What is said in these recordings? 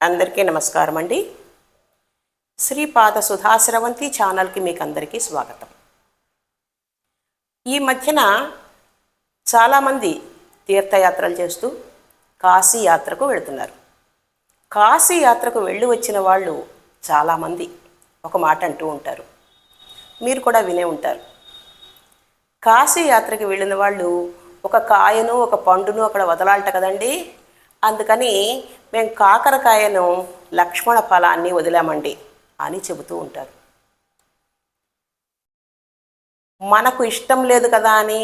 అందరికీ నమస్కారం అండి. శ్రీపాద సుధాశ్రవంతి ఛానల్కి మీకు అందరికీ స్వాగతం. ఈ మధ్యన చాలామంది తీర్థయాత్రలు చేస్తూ కాశీ యాత్రకు వెళుతున్నారు. కాశీ యాత్రకు వెళ్ళి వచ్చిన వాళ్ళు చాలామంది ఒక మాట అంటూ ఉంటారు. మీరు కూడా వినే ఉంటారు. కాశీ యాత్రకి వెళ్ళిన వాళ్ళు ఒక కాయను ఒక పండును అక్కడ వదలాలట కదండి. అందుకని మేము కాకరకాయను లక్ష్మణ ఫలాన్ని వదిలామండి అని చెబుతూ ఉంటారు. మనకు ఇష్టం లేదు కదా అని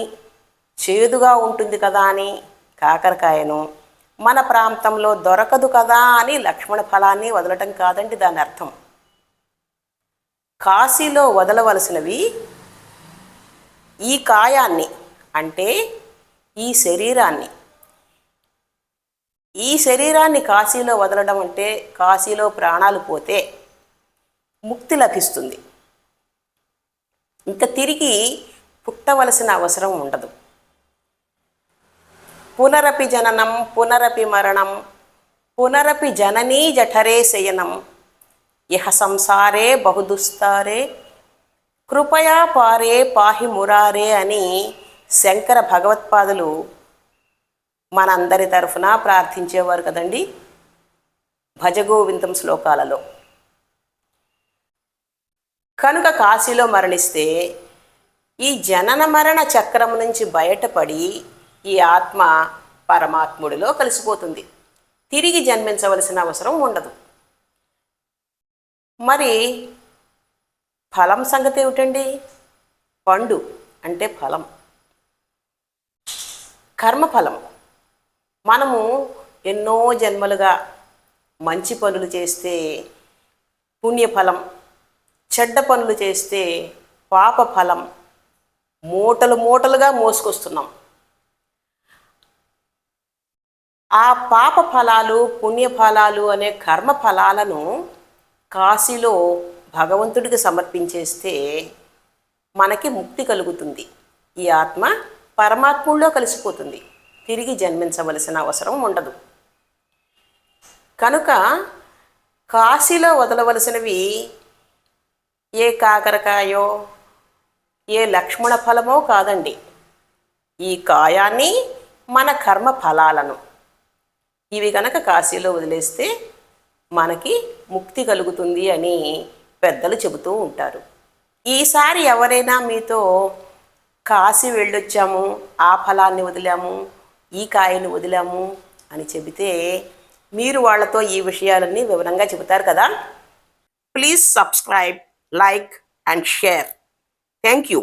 చేదుగా ఉంటుంది కదా అని కాకరకాయను మన ప్రాంతంలో దొరకదు కదా అని లక్ష్మణ ఫలాన్ని వదలటం కాదండి దాని అర్థం. కాశీలో వదలవలసినవి ఈ కాయాన్ని అంటే ఈ శరీరాన్ని ఈ శరీరాన్ని కాశీలో వదలడం అంటే కాశీలో ప్రాణాలు పోతే ముక్తి లభిస్తుంది. ఇంకా తిరిగి పుట్టవలసిన అవసరం ఉండదు. పునరపి జననం పునరపి మరణం పునరపి జననీ జఠరే శయనం ఇహ సంసారే బహుదుస్తారే కృపయా పారే పాహి మురారే అని శంకర భగవత్పాదులు మనందరి తరఫున ప్రార్థించేవారు కదండి. భజగోవిందం శ్లోకాలలో. కనుక కాశీలో మరణిస్తే ఈ జనన మరణ చక్రం నుంచి బయటపడి ఈ ఆత్మ పరమాత్ముడిలో కలిసిపోతుంది. తిరిగి జన్మించవలసిన అవసరం ఉండదు. మరి ఫలం సంగతి ఏమిటండి? పండు అంటే ఫలం. కర్మఫలం. మనము ఎన్నో జన్మలుగా మంచి పనులు చేస్తే పుణ్యఫలం చెడ్డ పనులు చేస్తే పాప ఫలం మూటలు మూటలుగా మోసుకొస్తున్నాం. ఆ పాప ఫలాలు పుణ్యఫలాలు అనే కర్మ ఫలాలను కాశీలో భగవంతుడికి సమర్పించేస్తే మనకి ముక్తి కలుగుతుంది. ఈ ఆత్మ పరమాత్ముల్లో కలిసిపోతుంది. తిరిగి జన్మించవలసిన అవసరం ఉండదు. కనుక కాశీలో వదలవలసినవి ఏ కాకరకాయో ఏ లక్ష్మణ ఫలమో కాదండి. ఈ కాయాన్ని మన కర్మ ఫలాలను. ఇవి కనుక కాశీలో వదిలేస్తే మనకి ముక్తి కలుగుతుంది అని పెద్దలు చెబుతూ ఉంటారు. ఈసారి ఎవరైనా మీతో కాశీ వెళ్ళొచ్చాము ఆ ఫలాన్ని వదిలాము ఈ కాయని వదిలాము అని చెబితే మీరు వాళ్ళతో ఈ విషయాలన్నీ వివరంగా చెబుతారు కదా. Please subscribe like and share thank you